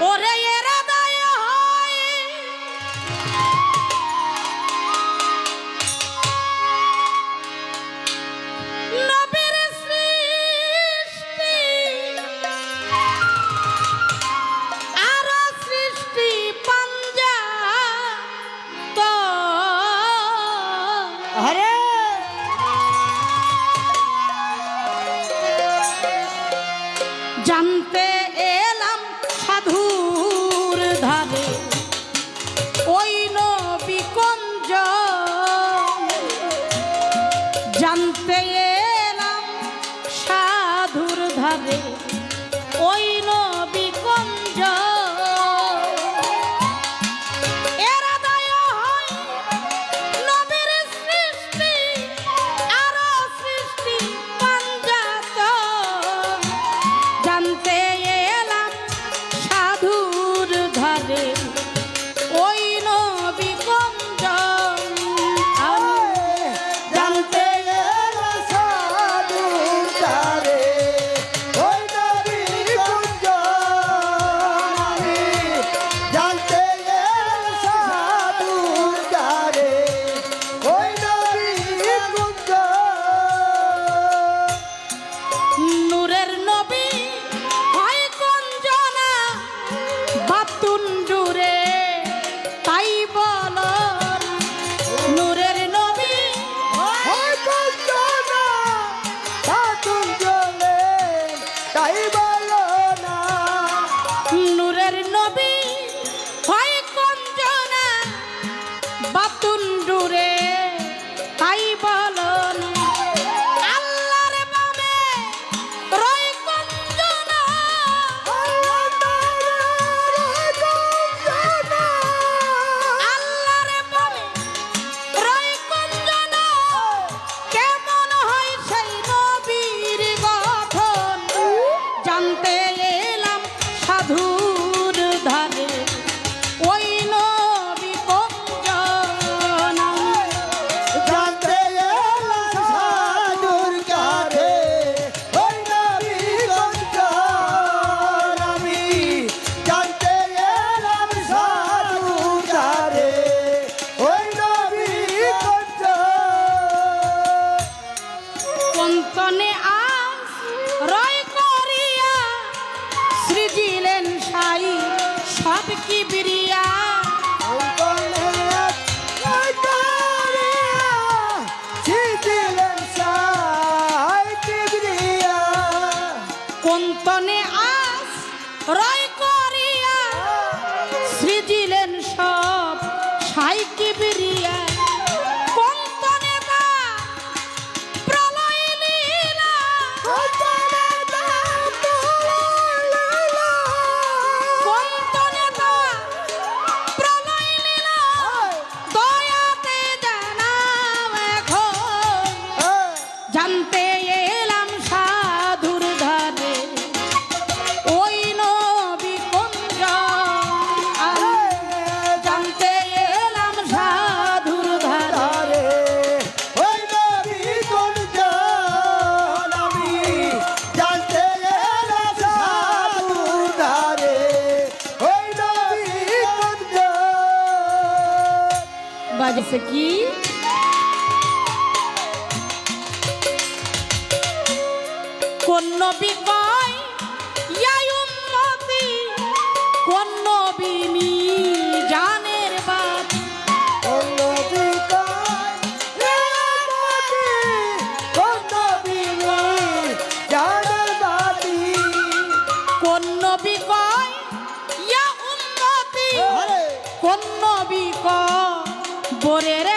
ওরে জানতে এলাম সাধুর ধারে। ওই নবী কন্তনে আস রয় করিয়া সৃজিলেন সাই সব কি বিরিয়া? কোন তনে আস রয় জানতে এলাম সাধুর ধারে। ওই নবী কুঞ্জ জানতে এলাম সাধুর ধারে। বাজছে কি? কোন নবী কয় ইয়া উম্মতি কোন নবী মি জানের বাত? কোন নবী কয় ইয়া উম্মতি কোন নবী কয় বোরে রে